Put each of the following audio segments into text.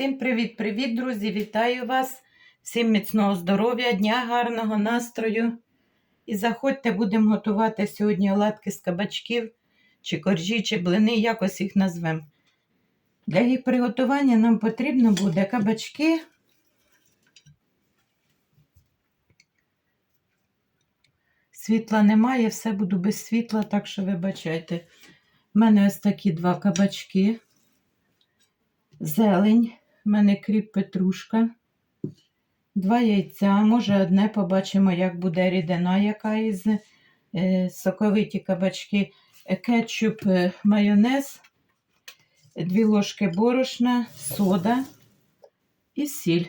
Всім привіт-привіт, друзі! Вітаю вас! Всім міцного здоров'я, дня, гарного настрою. І заходьте, будемо готувати сьогодні оладки з кабачків, чи коржі, чи блини, якось їх назвемо. Для їх приготування нам потрібно буде кабачки. Світла немає, все буду без світла, так що вибачайте. У мене ось такі два кабачки зелень, в мене кріп петрушка, два яйця, може одне побачимо, як буде рідина, яка із е, соковиті кабачки, е, кетчуп, е, майонез, дві ложки борошна, сода і сіль.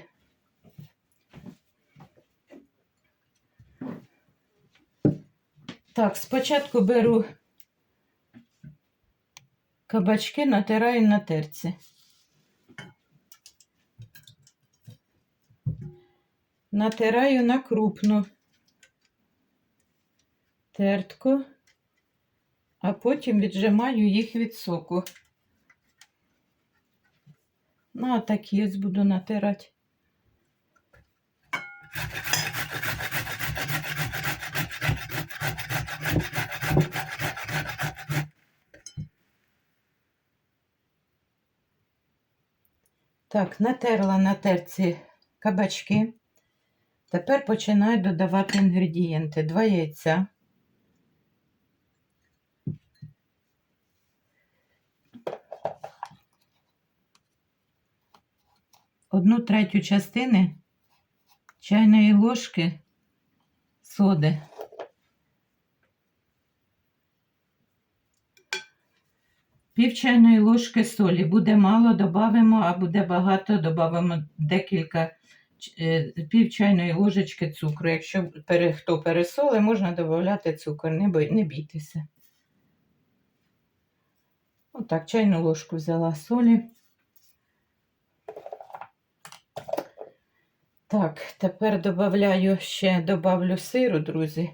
Так, спочатку беру кабачки, натираю на терці. Натираю на крупну тертку, а потім віджимаю їх від соку. Ну, а такі ось буду натирати. Так, натерла на терці кабачки. Тепер починаю додавати інгредієнти. Два яйця. Одну третю частини чайної ложки соди. Пів чайної ложки солі. Буде мало, додамо, а буде багато, додамо декілька пів чайної ложечки цукру. Якщо хто пересоли, можна додати цукор, не, бой, не бійтеся. Отак, чайну ложку взяла солі. Так, тепер додаю ще добавлю сиру, друзі.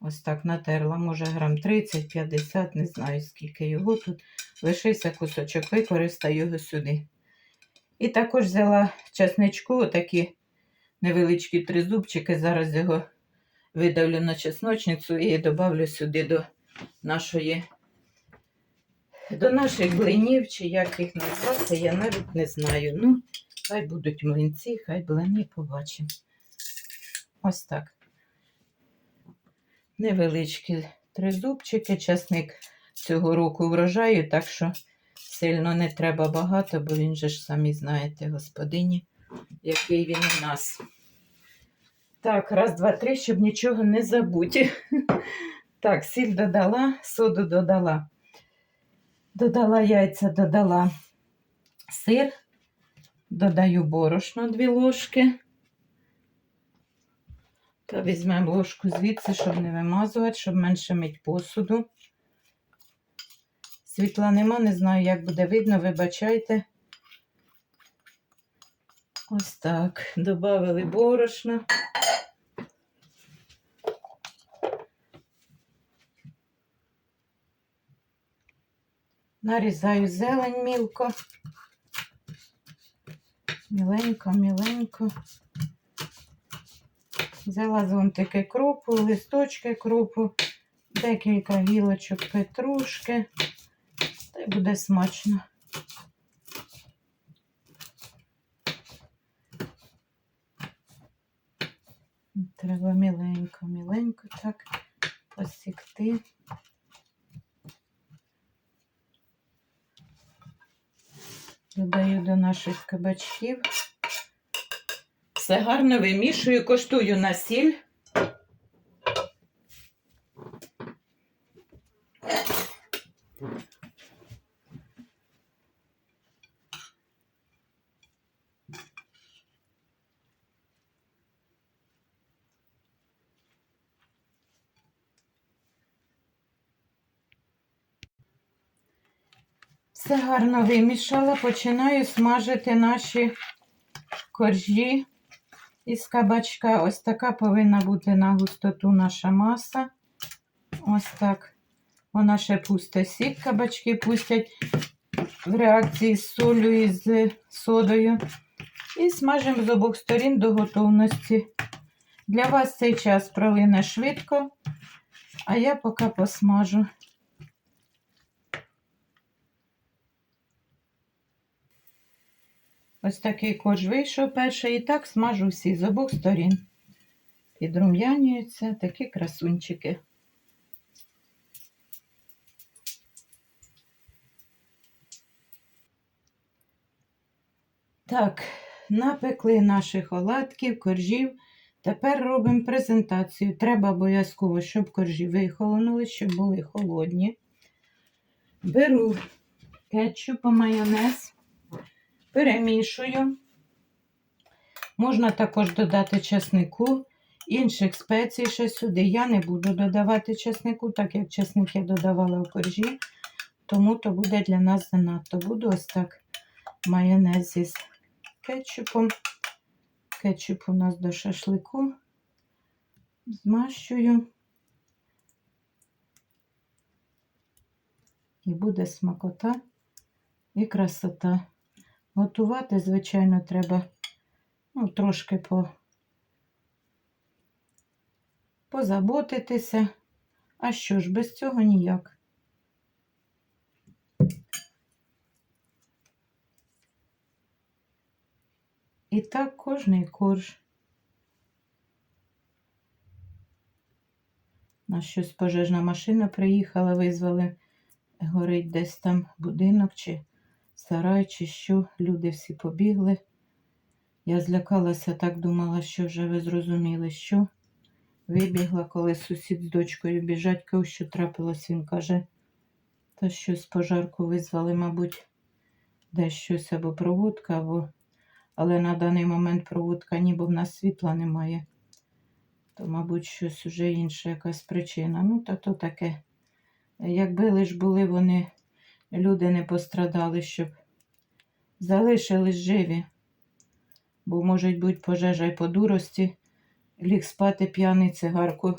Ось так натерла, може, грам 30-50, не знаю, скільки його тут. Лишився кусочок, використаю його сюди. І також взяла чесничку, такі невеличкі три зубчики. Зараз його видавлю на чесночницю і додавлю сюди до нашої, до наших блинів, чи як їх назвати, я навіть не знаю. Ну, хай будуть млинці, хай блини побачимо. Ось так. Невеличкі три зубчики, часник цього року врожаю, так що сильно не треба багато, бо він же ж самі знаєте, господині, який він у нас. Так, раз, два, три, щоб нічого не забути. Так, сіль додала, соду додала. Додала яйця, додала сир, додаю борошно дві ложки. Та візьмемо ложку звідси, щоб не вимазувати, щоб менше мить посуду. Світла нема, не знаю, як буде видно, вибачайте. Ось так. Добавили борошна. Нарізаю зелень мілко. Міленько, міленько. Взяла зонтики кропу, листочки кропу, декілька гілочок петрушки. Буде смачно. Треба міленько, міленько так посікти. Додаю до наших кабачків. Все гарно вимішую, коштую на сіль. Все гарно вимішала, починаю смажити наші коржі із кабачка. Ось така повинна бути на густоту наша маса. Ось так. Вона ще пусте сік, кабачки пустять. в реакції з солью і з содою. І смажимо з обох сторін до готовності. Для вас цей час пролине швидко, а я поки посмажу. Ось такий корж вийшов перший. І так смажу всі з обох сторін. Підрум'янюються такі красунчики. Так, напекли наших оладків, коржів. Тепер робимо презентацію. Треба обов'язково, щоб коржі вихолонули, щоб були холодні. Беру кетчуп, майонез, перемішую. Можна також додати чеснику, інших спецій ще сюди. Я не буду додавати чеснику, так як чесник я додавала в коржі, тому то буде для нас занадто. Буду ось так майонез із кетчупом. Кетчуп у нас до шашлику. Змащую. І буде смакота і красота. Готувати, звичайно, треба ну, трошки по... позаботитися. А що ж, без цього ніяк. І так кожний корж. На щось пожежна машина приїхала, визвали, горить десь там будинок чи сарай, чи що. Люди всі побігли. Я злякалася, так думала, що вже ви зрозуміли, що. Вибігла, коли сусід з дочкою біжать, кажу, що трапилось, він каже, та щось пожарку визвали, мабуть, десь щось або проводка, або але на даний момент проводка ніби в нас світла немає. То, мабуть, щось уже інша якась причина. Ну, та то таке. Якби лиш були вони, люди не пострадали, щоб залишились живі. Бо, може бути, пожежа й по дурості, ліг спати п'яний цигарку.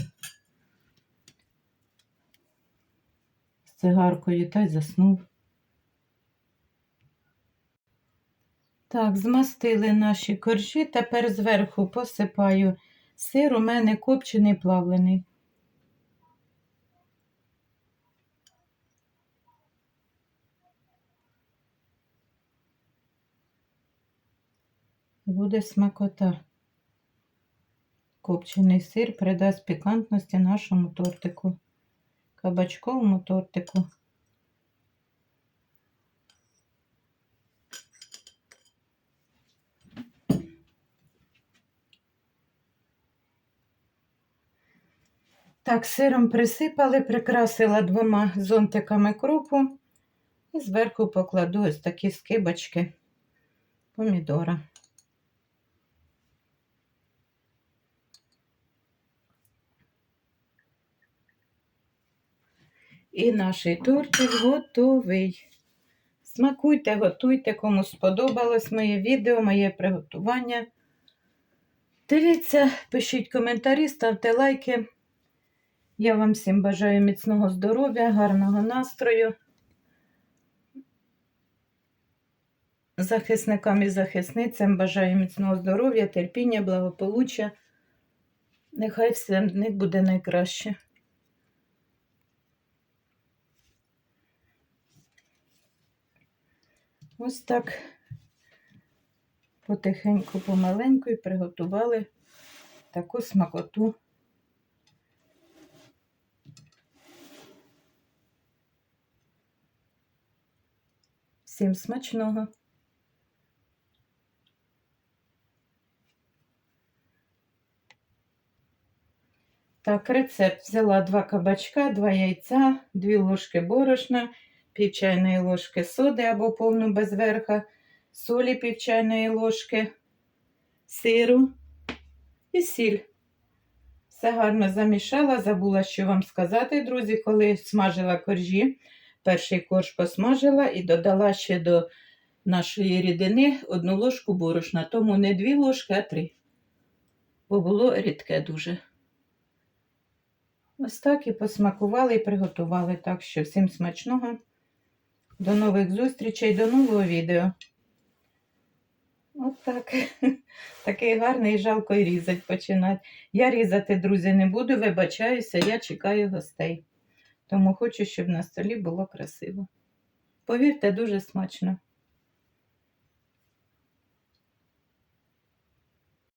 З цигаркою та й заснув. Так, змастили наші коржі, тепер зверху посипаю сир, у мене копчений плавлений. Буде смакота. Копчений сир придасть пікантності нашому тортику, кабачковому тортику. Так, сиром присипали, прикрасила двома зонтиками кропу і зверху покладу ось такі скибочки помідора. І наш тортик готовий. Смакуйте, готуйте, кому сподобалось моє відео, моє приготування. Дивіться, пишіть коментарі, ставте лайки. Я вам всім бажаю міцного здоров'я, гарного настрою. Захисникам і захисницям бажаю міцного здоров'я, терпіння, благополуччя. Нехай все в них буде найкраще. Ось так потихеньку, помаленьку і приготували таку смакоту. Всім смачного! Так, рецепт взяла два кабачка, два яйця, дві ложки борошна, пів чайної ложки соди або повну без верха, солі пів чайної ложки, сиру і сіль. Все гарно замішала. Забула, що вам сказати, друзі, коли смажила коржі. Перший корж посмажила і додала ще до нашої рідини одну ложку борошна. Тому не дві ложки, а три. Бо було рідке дуже. Ось так і посмакували і приготували. Так що всім смачного. До нових зустрічей, до нового відео. От так. Такий гарний, жалко і різать починати. Я різати, друзі, не буду, вибачаюся, я чекаю гостей. Тому хочу, щоб на столі було красиво. Повірте, дуже смачно.